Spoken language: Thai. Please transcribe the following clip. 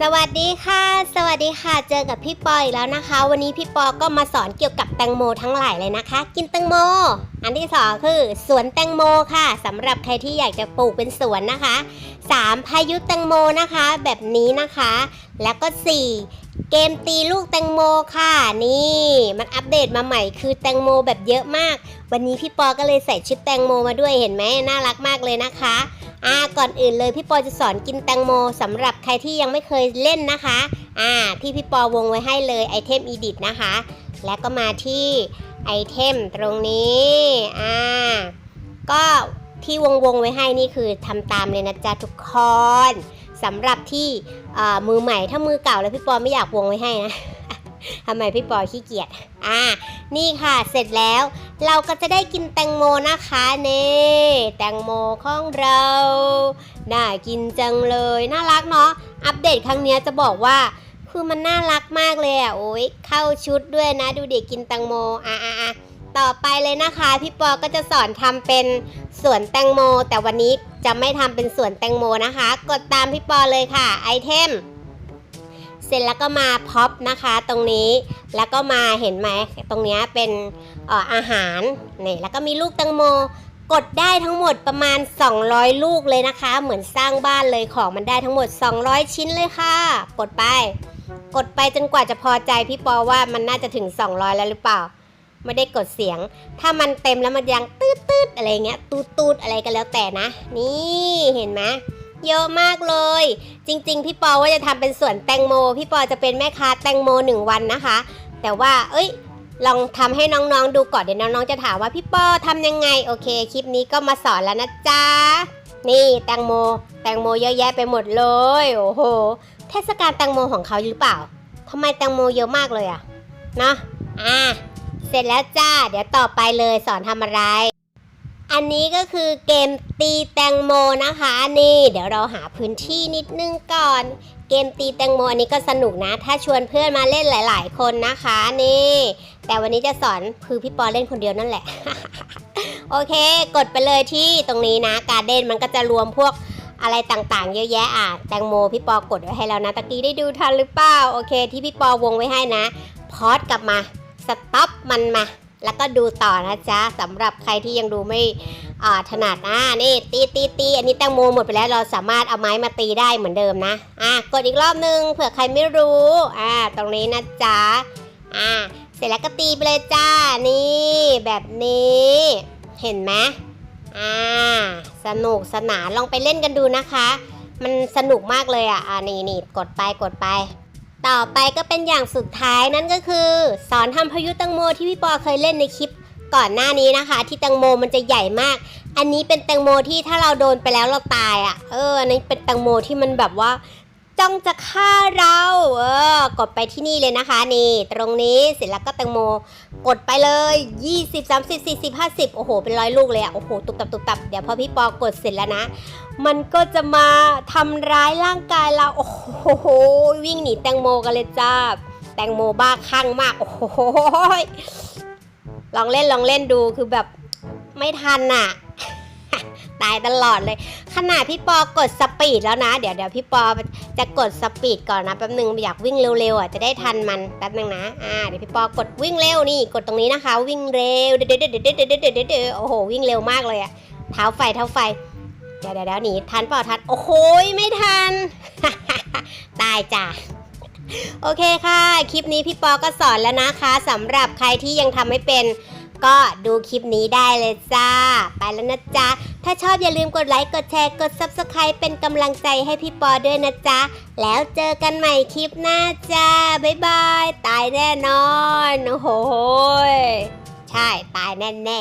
สวัสดีค่ะ สวัสดีค่ะ เจอกับพี่ปออีกแล้วนะคะ วันนี้พี่ปอก็มาสอนเกี่ยวกับแตงโมทั้งหลายเลยนะคะ กินแตงโม อันที่สองคือสวนแตงโมค่ะสำหรับใครที่อยากจะปลูกเป็นสวนนะคะสามพายุแตงโมนะคะ แบบนี้นะคะ แล้วก็สี่เกมตีลูกแตงโมค่ะ นี่มันอัปเดตมาใหม่คือแตงโมแบบเยอะมาก วันนี้พี่ปอก็เลยใส่ชุดแตงโมมาด้วยเห็นไหมน่ารักมากเลยนะคะ อ่าก่อนอื่นเลยพี่ปอจะสอนกินแตงโมสำหรับใครที่ยังไม่เคยเล่นนะคะอ่าที่พี่ปอวงไว้ให้เลยไอเทมอีดิทนะคะ แล้วก็มาที่ไอเทมตรงนี้อ่าก็ที่วงวงไว้ให้นี่คือทำตามเลยนะจ๊ะทุกคนสำหรับที่มือใหม่ถ้ามือเก่าแล้วพี่ปอไม่อยากวงไว้ให้นะทำไมพี่ปอขี้เกียจอ่า นี่ค่ะเสร็จแล้ว เราก็จะได้กินแตงโมนะคะเน่แตงโมของเราน่ากินจังเลยน่ารักเนาะอัปเดตครั้งนี้จะบอกว่าคือมันน่ารักมากเลยอะโอ้ยเข้าชุดด้วยนะ ดูเด็กกินแตงโมอะอะอะต่อไปเลยนะคะพี่ปอก็จะสอนทำเป็นสวนแตงโม แต่วันนี้จะไม่ทำเป็นสวนแตงโมนะคะ กดตามพี่ปอเลยค่ะไอเทม เสร็จแล้วก็มาพ็อปนะคะตรงนี้แล้วก็มาเห็นไหมตรงเนี้ยเป็นอออาหารนี่แล้วก็มีลูกตังโมกดได้ทั้งหมดประมาณ 200 ลูกเลยนะคะ เหมือนสร้างบ้านเลยของมันได้ทั้งหมด 200 ชิ้นเลยค่ะ กดไป กดไปจนกว่าจะพอใจพี่ปอว่ามันน่าจะถึง 200 แล้วหรือเปล่า ไม่ได้กดเสียง ถ้ามันเต็มแล้วมันยังตืดๆอะไรเงี้ยตูดตูดๆอะไรก็แล้วแต่นะ นี่เห็นไหม เยอะมากเลย จริง ๆ พี่ปอว่าจะทำเป็นสวนแตงโม พี่ปอจะเป็นแม่ค้าแตงโมหนึ่งวันนะคะ แต่ว่า เอ้ย ลองทำให้น้องๆดูก่อนเดี๋ยวน้องๆจะถามว่าพี่ปอทำยังไง โอเค คลิปนี้ก็มาสอนแล้วนะจ๊ะ นี่แตงโม แตงโมเยอะแยะไปหมดเลย โอ้โห เทศกาลแตงโมของเขาหรือเปล่าทำไมแตงโมเยอะมากเลยอะเนาะอะเสร็จแล้วจ้า เดี๋ยวต่อไปเลยสอนทำอะไร อันนี้ก็คือเกมตีแตงโมนะคะ นี่เดี๋ยวเราหาพื้นที่นิดนึงก่อน เกมตีแตงโมอันนี้ก็สนุกนะ ถ้าชวนเพื่อนมาเล่นหลาย ๆ คนนะคะนี่ แต่วันนี้จะสอนคือพี่ปอเล่นคนเดียวนั่นแหละ โอเค กดไปเลยที่ตรงนี้นะการเด่นมันก็จะรวมพวกอะไรต่างๆ เยอะแยะอะแตงโมพี่ปอกดไว้ให้แล้วนะตะกี้ได้ดูทันหรือเปล่าโอเค ที่พี่ปอวงไว้ให้นะ พอดกลับมาสต็อปมันมา แล้วก็ดูต่อนะจ๊ะสำหรับใครที่ยังดูไม่ถนัดอ่านี่ตีตีตีอันนี้แตงโมหมดไปแล้วเราสามารถเอาไม้มาตีได้เหมือนเดิมนะอะกดอีกรอบนึงเผื่อใครไม่รู้อ่าตรงนี้นะจ๊ะอ่าเสร็จแล้วก็ตีไปเลยจ้านี่แบบนี้เห็นไหมอ่าสนุกสนานลองไปเล่นกันดูนะคะ มันสนุกมากเลยอะอ่านี่นี่กดไปกดไป ต่อไปก็เป็นอย่างสุดท้ายนั่นก็คือ สอนทำพายุตังโมที่พี่ปอเคยเล่นในคลิปก่อนหน้านี้นะคะ ที่แตงโมมันจะใหญ่มาก อันนี้เป็นแตงโมที่ถ้าเราโดนไปแล้วเราตายอะ เอออันนี้เป็นแตงโมที่มันแบบว่า จ้องจะฆ่าเราเออกดไปที่นี่เลยนะคะ นี่ ตรงนี้เสร็จแล้วก็แตงโม กดไปเลย 20 30 40 50 โอ้โห เป็นร้อยลูกเลยอะโอ้โห ตุบตับตุบตับเดี๋ยวพอพี่ปอกดเสร็จแล้วนะ มันก็จะมาทำร้ายร่างกายเรา โอ้โห วิ่งหนีแตงโมกันเลยจ้า แตงโมบ้าคลั่งมาก โอ้โห ลองเล่นลองเล่นดูคือแบบไม่ทันน่ะ ตายตลอดเลย ขนาดพี่ปอกดสปีดแล้วนะ เดี๋ยวเดี๋ยวพี่ปอจะกดสปีดก่อนนะแป๊บนึงอยากวิ่งเร็วๆอะจะได้ทันมันแป๊บนึงนะอ่าเดี๋ยวพี่ปอกดวิ่งเร็วนี่กดตรงนี้นะคะ วิ่งเร็วเดี๋ยวเดี๋ยวเดี๋ยวเดี๋ยวเดี๋ยวโอ้โหวิ่งเร็วมากเลยอะเท้าไฟเท้าไฟเดี๋ยวเดี๋ยวเดี๋ยวหนีทันเปล่าทันโอ้โหไม่ทันตายจ้ะโอเคค่ะ คลิปนี้พี่ปอก็สอนแล้วนะคะสำหรับใครที่ยังทำไม่เป็น ก็ดูคลิปนี้ได้เลยจ้า ไปแล้วนะจ๊ะ ถ้าชอบอย่าลืมกดไลค์ กดแชร์ กด Subscribe เป็นกำลังใจให้พี่ปอด้วยนะจ๊ะ แล้วเจอกันใหม่คลิปหน้าจ้า บ๊ายบาย ตายแน่นอน โอ้โห ใช่ ตายแน่แน่